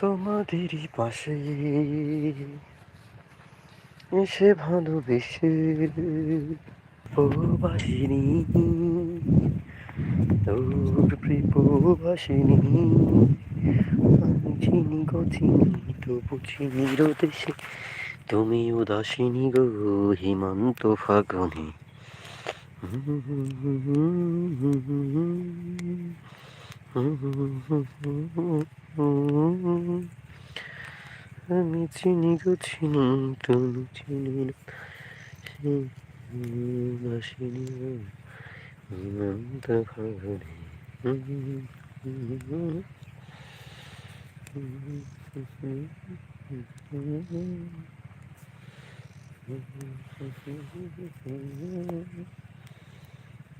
তোমাদেরই পাশে। এসে ভালোবেসে প্রবাসিনী তোর প্রিয়বাসিনী আমি চিনি গো চিনি তবু চিনি দেশে তুমি উদাসিনী গো, হিমন্ত ফাগুনে। আমি চিনি গো চিনি তুমি চিনি না। উদাসিনী গো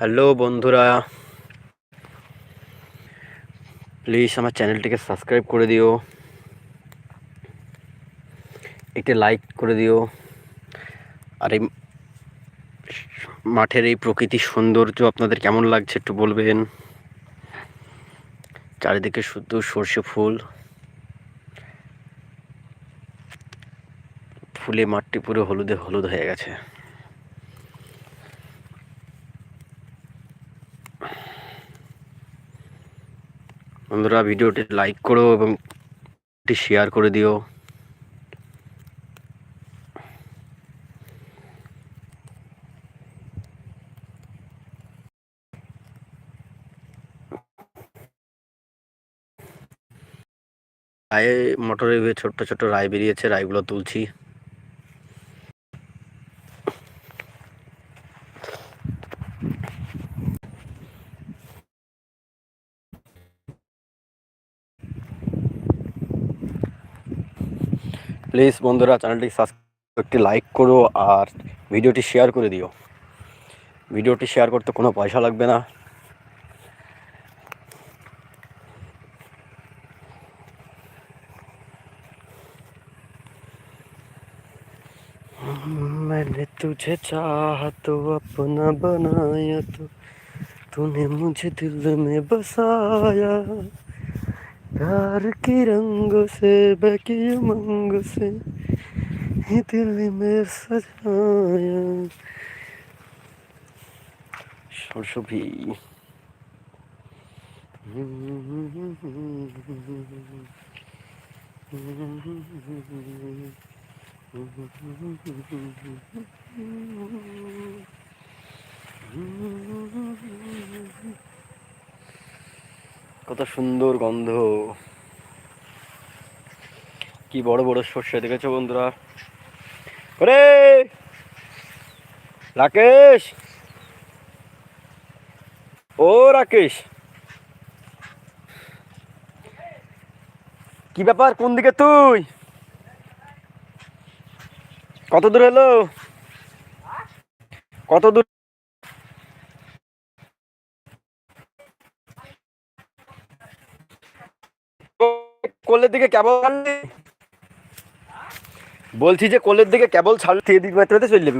হ্যালো বন্ধুরা। প্লিজ আমার চ্যানেলটিকে সাবস্ক্রাইব করে দিও। একটি লাইক করে দিও। আর এই মাঠের এই প্রকৃতির সৌন্দর্য আপনাদের কেমন লাগছে একটু বলবেন। চারিদিকে শুধু সর্ষে ফুল। ফুলে মাঠটি পুরো হলুদে হলুদ হয়ে গেছে। বন্ধুরা, ভিডিওটি লাইক করো এবং এটি শেয়ার করে দিও। রায়ে মোটরে ছোট্ট ছোট্ট রায় বেরিয়েছে, রায়গুলো তুলছি। প্লিজ বন্ধুরা চ্যানেলটি সাবস্ক্রাইব একটি লাইক করো আর ভিডিওটি শেয়ার করে দিও ভিডিওটি শেয়ার করতে কোনো পয়সা লাগবে না मैंने तुझे चाहा तो अपना बनाया तो तूने मुझे दिल में बसाया प्यार की रंग से बकी उमंग से ही दिल में सजाया সরসভি কত সুন্দর গন্ধ। কি বড় বড় সর্ষে দেখেছ বন্ধুরা? রাকেশ! ও রাকেশ! কি ব্যাপার? কোন দিকে তুই? কত দূর এলো? কত দূর কোলের দিকে কেবল ছাড়লি? বলছি যে কোলের দিকে কেবল ছাড়লি এদিক বেতে চলে যাবি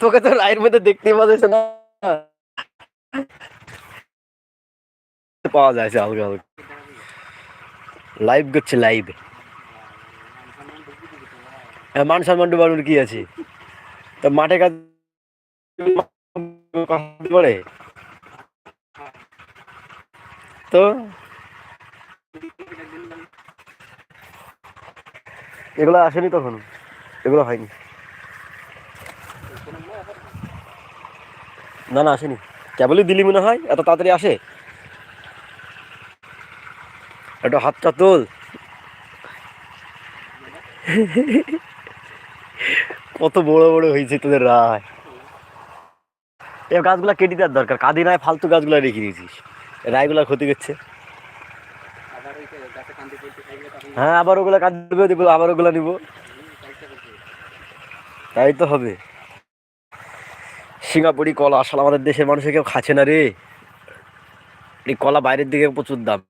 তোকে তো রায়ের মধ্যে দেখতে পাওয়া যাচ্ছে না। পাওয়া যাচ্ছে হালকা হালকা। লাইভ করছে লাইভ মান সম্মান ডুবানোর কি আছে? তো মাঠে কাজ করে? তো? এগুলো আসেনি তখন? এগুলো হয়নি? না না, আসেনি। কেবলই দিলি মনে হয়? এত তাড়াতাড়ি আসে? একটু হাতটা তোল। কত বড় বড় হয়েছে তোদের রায়। এই গাছগুলা কেটে দেওয়ার দরকার। কাঁদি নয় ফালতু গাছগুলা রেখে দিয়েছিস। রায়গুলা ক্ষতি করছে। হ্যাঁ আবার ওগুলা কাজ দেবে আবার ওগুলা নিব। তাই তো হবে। সিঙ্গাপুরি কলা আসলে আমাদের দেশের মানুষের কেউ খাচ্ছে না রে। এই কলা বাইরের দিকে প্রচুর দাম।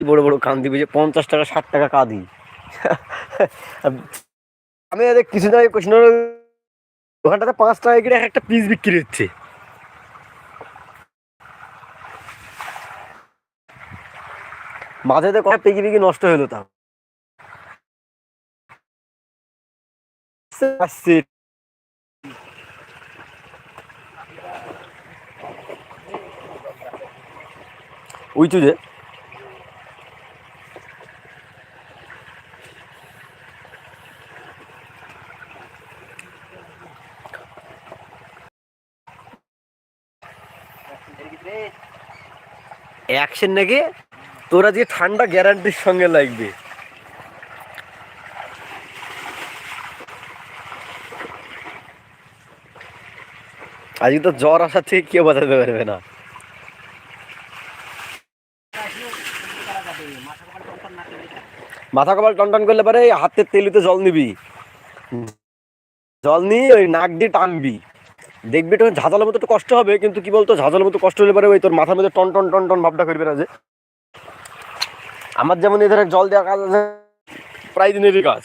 বড় বড় কান দিবে যে পঞ্চাশ টাকা ষাট টাকা কাঁদি। আমি কিছুদিন আগে কৃষ্ণ ওখানটাতে পাঁচ টাকা করে এক একটা পিস বিক্রি হচ্ছে। মাঝেতে কত পেকি পেকি নষ্ট হলো তা আসছে। উইচু যে। অ্যাকশন নাকি? তোরা যে ঠান্ডা গ্যারান্টির সঙ্গে লাগবে। আজকে তো জ্বর আসার থেকে কেউ বাঁচাতে পারবে না। মাথা কপাল টন টন করলে পারে হাতের তেলিতে জল নিবি। জল নিয়ে ওই নাক দিয়ে টানবি। দেখবি তো ঝাঁঝালের মতো একটু কষ্ট হবে, কিন্তু কি বলতো? ঝাঁঝালের মতো কষ্ট হলে পারে ওই তোর মাথার মধ্যে টন টন টন টন ভাবটা করবে না যে। আমার যেমন এদের জল দেওয়ার কাজ আছে প্রায় দিনেরই কাজ।